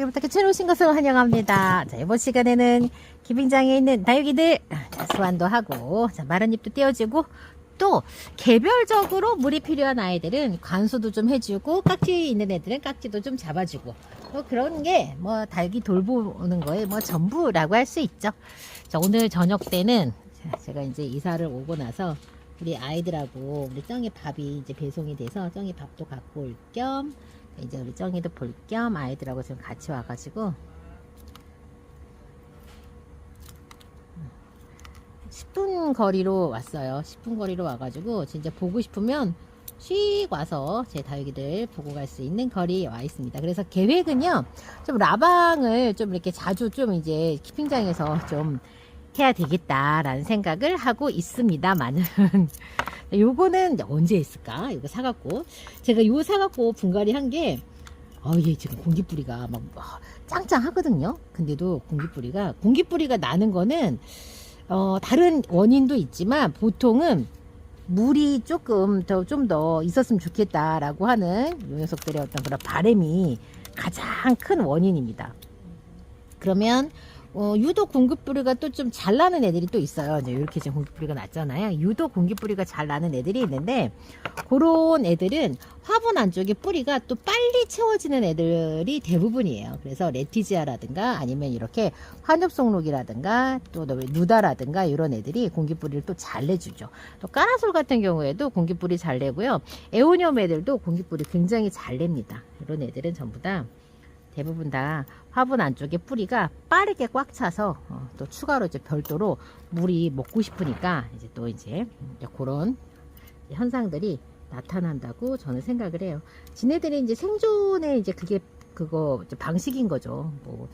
여러분께 새로우신 것을 환영합니다. 자, 이번 시간에는 기빙장에 있는 다육이들 자, 소환도 하고 자, 마른 잎도 떼어주고 또 개별적으로 물이 필요한 아이들은 관수도 좀 해주고 깍지 있는 애들은 깍지도 좀 잡아주고 뭐 그런 게 뭐 다육이 돌보는 거에 뭐 전부라고 할 수 있죠. 자, 오늘 저녁 때는 자, 제가 이제 이사를 오고 나서 우리 아이들하고 우리 쩡이 밥이 이제 배송이 돼서 쩡이 밥도 갖고 올 겸 이제 우리 쩡이도 볼 겸 아이들하고 지금 같이 와가지고 10분 거리로 왔어요. 10분 거리로 와가지고 진짜 보고 싶으면 씩 와서 제 다육이들 보고 갈 수 있는 거리에 와 있습니다. 그래서 계획은요, 좀 라방을 좀 이렇게 자주 좀 이제 키핑장에서 좀 해야 되겠다라는 생각을 하고 있습니다만은 요거는 언제 했을까? 이거 사갖고 제가 요 사갖고 분갈이 한게 어, 얘 지금 공기뿌리가 막 아, 짱짱하거든요. 근데도 공기뿌리가 공기뿌리가 나는 거는 어, 다른 원인도 있지만 보통은 물이 조금 더 좀더 있었으면 좋겠다라고 하는 요 녀석들의 어떤 그런 바람이 가장 큰 원인입니다. 그러면 어, 유독 공기뿌리가 또 좀 잘 나는 애들이 또 있어요. 이제 이렇게 지금 공기뿌리가 났잖아요. 유독 공기뿌리가 잘 나는 애들이 있는데 그런 애들은 화분 안쪽에 뿌리가 또 빨리 채워지는 애들이 대부분이에요. 그래서 레티지아라든가 아니면 이렇게 환엽송록이라든가 또 누다라든가 이런 애들이 공기뿌리를 또 잘 내주죠. 또 까라솔 같은 경우에도 공기뿌리 잘 내고요. 에오니엄 애들도 공기뿌리 굉장히 잘 냅니다. 이런 애들은 전부 다 대부분 다 화분 안쪽에 뿌리가 빠르게 꽉 차서 어, 또 추가로 이제 별도로 물이 먹고 싶으니까 이제 또 이제 그런 현상들이 나타난다고 저는 생각을 해요. 지네들이 이제 생존의 이제 그게 그거 방식인 거죠. 뭐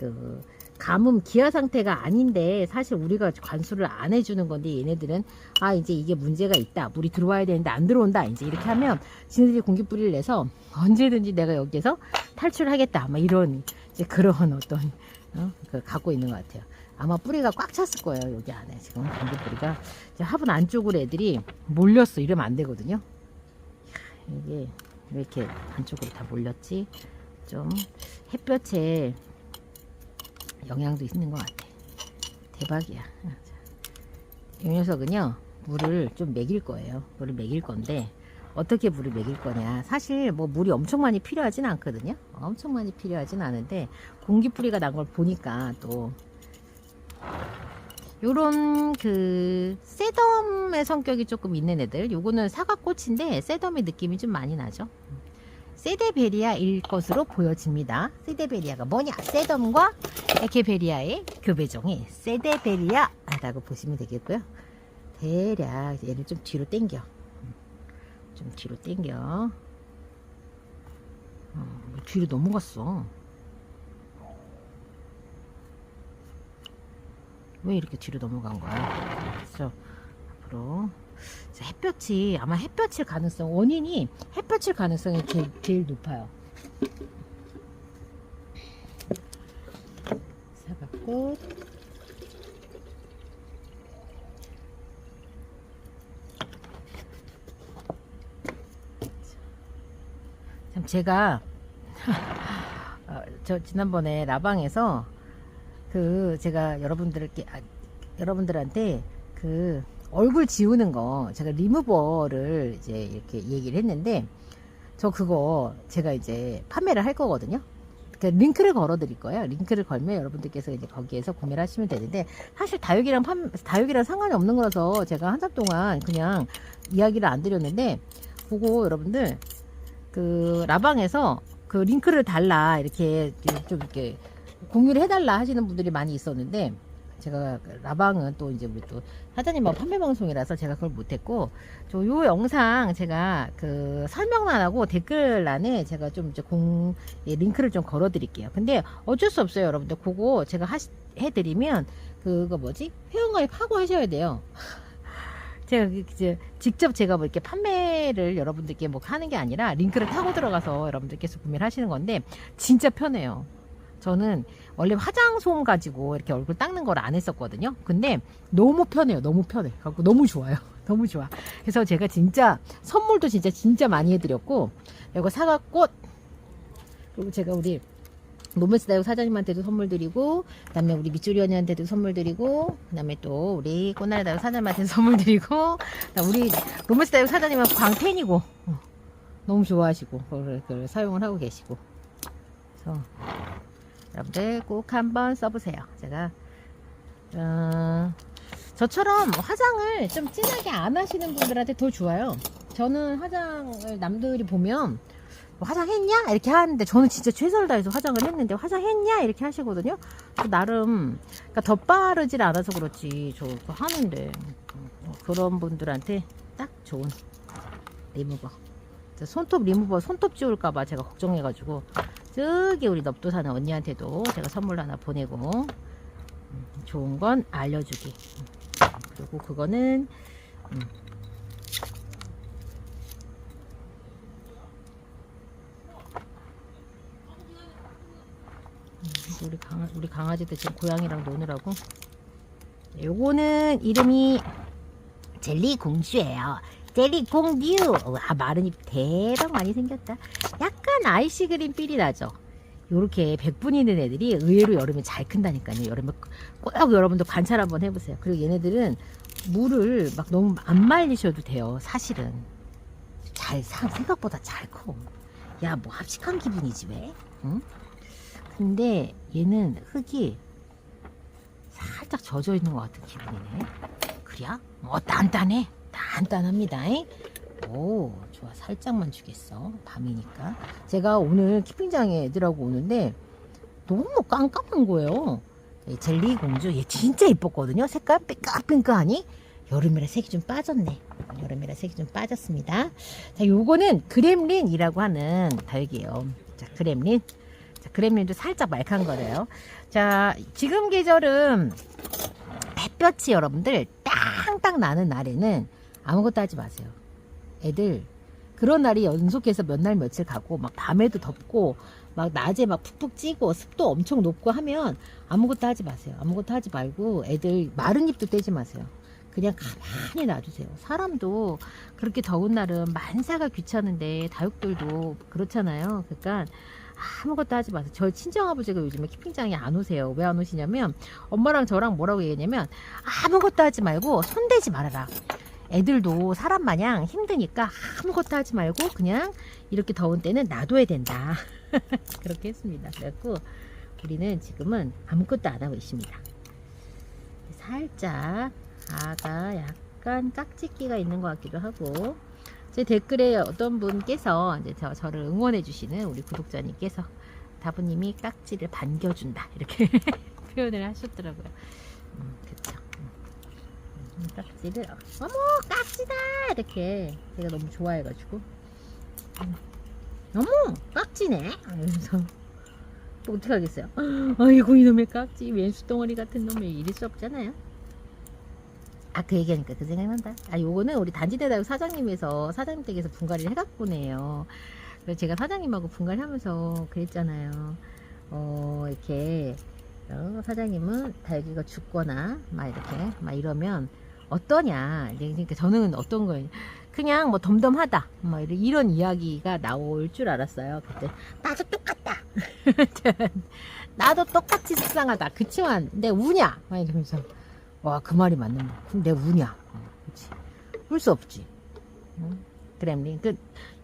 그 가뭄 기아 상태가 아닌데 사실 우리가 관수를 안 해주는 건데 얘네들은 아 이제 이게 문제가 있다 물이 들어와야 되는데 안 들어온다 이제 이렇게 하면 지네들이 공기 뿌리를 내서 언제든지 내가 여기에서 탈출하겠다 막 이런 이제 그런 어떤 어? 그 갖고 있는 것 같아요. 아마 뿌리가 꽉 찼을 거예요 여기 안에 지금 공기 뿌리가 이제 화분 안쪽으로 애들이 몰렸어 이러면 안 되거든요. 이게 왜 이렇게 안쪽으로 다 몰렸지? 좀 햇볕에 영향도 있는 것 같아. 대박이야. 이 녀석은요, 물을 좀 먹일 거예요. 물을 먹일 건데, 어떻게 물을 먹일 거냐. 사실 뭐 물이 엄청 많이 필요하진 않거든요. 엄청 많이 필요하진 않은데, 공기뿌리가 난 걸 보니까 또, 요런 그, 세덤의 성격이 조금 있는 애들. 요거는 사과꽃인데, 세덤의 느낌이 좀 많이 나죠. 세데베리아일 것으로 보여집니다. 세데베리아가 뭐냐? 세덤과 에케베리아의 교배종이 세데베리아라고 보시면 되겠고요. 대략 얘를 좀 뒤로 당겨. 좀 뒤로 당겨. 어, 뒤로 넘어갔어. 왜 이렇게 뒤로 넘어간 거야? 그래서 앞으로 자, 햇볕이 아마 햇볕일 가능성 원인이 햇볕일 가능성이 제일, 제일 높아요. 사과꽃 참 제가 어, 저 지난번에 라방에서 그 제가 여러분들께 아, 여러분들한테 그 얼굴 지우는 거 제가 리무버를 이제 이렇게 얘기를 했는데 저 그거 제가 이제 판매를 할 거거든요. 그 링크를 걸어 드릴 거예요. 링크를 걸면 여러분들께서 이제 거기에서 구매를 하시면 되는데 사실 다육이랑 판 다육이랑 상관이 없는 거라서 제가 한참 동안 그냥 이야기를 안 드렸는데 그거 여러분들 그 라방에서 그 링크를 달라 이렇게 좀 이렇게 공유를 해달라 하시는 분들이 많이 있었는데 제가 라방은 또 이제 우리 또 사장님하고 판매 방송이라서 제가 그걸 못했고 저 요 영상 제가 그 설명만 하고 댓글란에 제가 좀 이제 공 예, 링크를 좀 걸어 드릴게요. 근데 어쩔 수 없어요, 여러분들. 그거 제가 하시, 해드리면 그거 뭐지 회원가입 하고 하셔야 돼요. 제가 그 이제 직접 제가 뭐 이렇게 판매를 여러분들께 뭐 하는 게 아니라 링크를 타고 들어가서 여러분들께서 구매를 하시는 건데 진짜 편해요. 저는 원래 화장솜 가지고 이렇게 얼굴 닦는 걸 안 했었거든요. 근데 너무 편해요. 너무 편해. 갖고 너무 좋아요. 너무 좋아. 그래서 제가 진짜 선물도 진짜 진짜 많이 해드렸고 이거 사과꽃 그리고 제가 우리 로맨스 다육 사장님한테도 선물 드리고 그다음에 우리 밑줄이 언니한테도 선물 드리고 그다음에 또 우리 꽃나래 다육 사장님한테 선물 드리고 우리 로맨스 다육 사장님은 광팬이고 어, 너무 좋아하시고 그걸, 그걸 사용을 하고 계시고 그래서 여러분들 꼭 한번 써보세요. 제가 어, 저처럼 화장을 좀 진하게 안 하시는 분들한테 더 좋아요. 저는 화장을 남들이 보면 뭐 화장했냐? 이렇게 하는데 저는 진짜 최선을 다해서 화장을 했는데 화장했냐? 이렇게 하시거든요. 그 나름 그러니까 덧바르질 않아서 그렇지 저 하는데 어, 그런 분들한테 딱 좋은 리무버 저 손톱 리무버 손톱 지울까봐 제가 걱정해가지고 저기 우리 넙도 사는 언니한테도 제가 선물 하나 보내고 음, 좋은 건 알려주기 음, 그리고 그거는 음, 음, 우리 강아 우리 강아지들 지금 고양이랑 노느라고 요거는 이름이 젤리 공주예요. 젤리 공듀. 와 마른 입 대박 많이 생겼다. 약간 아이시 그린 삘이 나죠. 요렇게 백분 있는 애들이 의외로 여름에 잘 큰다니까요. 여름에 꼭 여러분도 관찰 한번 해보세요. 그리고 얘네들은 물을 막 너무 안 말리셔도 돼요. 사실은 잘 사- 생각보다 잘 커. 야 뭐 합식한 기분이지 왜? 응? 근데 얘는 흙이 살짝 젖어 있는 것 같은 기분이네. 그래야? 어 단단해. 단단합니다. 잉? 오 좋아 살짝만 주겠어. 밤이니까. 제가 오늘 키핑장에 애들하고 오는데 너무 깜깜한 거예요. 이 젤리 공주 얘 진짜 이뻤거든요. 색깔 삐까삐까하니 여름이라 색이 좀 빠졌네. 여름이라 색이 좀 빠졌습니다. 자, 요거는 그렘린이라고 하는 다육이에요. 자, 그렘린. 자, 그렘린도 살짝 말캉 거래요. 자, 지금 계절은 햇볕이 여러분들 땅땅 나는 날에는 아무것도 하지 마세요. 애들 그런 날이 연속해서 몇 날 며칠 가고 막 밤에도 덥고 막 낮에 막 푹푹 찌고 습도 엄청 높고 하면 아무것도 하지 마세요. 아무것도 하지 말고 애들 마른 잎도 떼지 마세요. 그냥 가만히 놔두세요. 사람도 그렇게 더운 날은 만사가 귀찮은데 다육들도 그렇잖아요. 그러니까 아무것도 하지 마세요. 저 친정아버지가 요즘에 키핑장에 안 오세요. 왜 안 오시냐면 엄마랑 저랑 뭐라고 얘기했냐면 아무것도 하지 말고 손대지 말아라. 애들도 사람 마냥 힘드니까 아무것도 하지 말고 그냥 이렇게 더운 때는 놔둬야 된다. 그렇게 했습니다. 그래갖고 우리는 지금은 아무것도 안 하고 있습니다. 살짝 아가 약간 깍지끼가 있는 것 같기도 하고 제 댓글에 어떤 분께서 이제 저, 저를 응원해 주시는 우리 구독자님께서 다부님이 깍지를 반겨준다 이렇게 표현을 하셨더라고요. 음. 음, 깍지를 어머 깍지다 이렇게 제가 너무 좋아해가지고 음, 어머 깍지네 이러면서 또 어떻게 하겠어요? 아이고 이놈의 깍지 왼수 덩어리 같은 놈이 이럴 수 없잖아요. 아 그 얘기하니까 그 생각난다. 아 요거는 우리 단지대다육 사장님에서 사장님 댁에서 분갈이를 해갖고 네요. 그래서 제가 사장님하고 분갈이 하면서 그랬잖아요. 어 이렇게 어, 사장님은 다육이가 죽거나 막 이렇게 막 이러면 어떠냐. 이제 그러니까 저는 어떤 거예요. 그냥 뭐 덤덤하다. 뭐 이런, 이런 이야기가 나올 줄 알았어요. 그때 나도 똑같다. 나도 똑같이 속상하다. 그치만 내 우냐. 막 이러면서 와 그 말이 맞는 거. 그럼 내 우냐. 어, 그치. 울 수 없지. 응? 그램린 그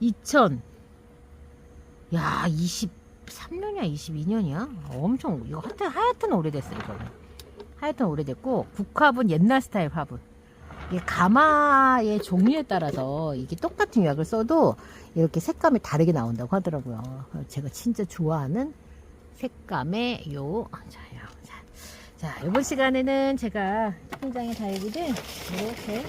2000. 야 23년이야 22년이야. 엄청 이거 하여튼 하여튼 오래됐어요 이거는. 하여튼 오래됐고 국화분 옛날 스타일 화분. 이게 가마의 종류에 따라서 이게 똑같은 유약을 써도 이렇게 색감이 다르게 나온다고 하더라고요. 제가 진짜 좋아하는 색감의 요, 자, 요, 자, 자, 이번 시간에는 제가 통장의 다육이들 이렇게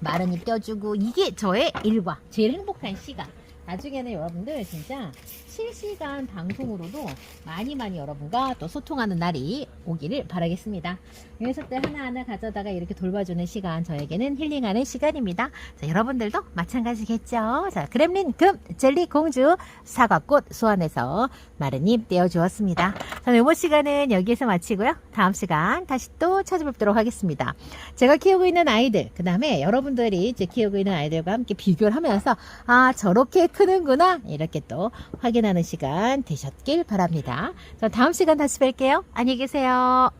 마른 잎 떼어주고 이게 저의 일과 제일 행복한 시간. 나중에는 여러분들 진짜 실시간 방송으로도 많이 많이 여러분과 또 소통하는 날이 오기를 바라겠습니다. 녀석들 하나하나 가져다가 이렇게 돌봐주는 시간 저에게는 힐링하는 시간입니다. 자, 여러분들도 마찬가지겠죠. 자, 그렘린 금 젤리 공주 사과꽃 소환해서 마른 잎 떼어 주었습니다. 자, 이번 시간은 여기에서 마치고요. 다음 시간 다시 또 찾아뵙도록 하겠습니다. 제가 키우고 있는 아이들, 그 다음에 여러분들이 이제 키우고 있는 아이들과 함께 비교를 하면서 아 저렇게 크는구나 이렇게 또 확인할 나는 시간 되셨길 바랍니다. 저 다음 시간 다시 뵐게요. 안녕히 계세요.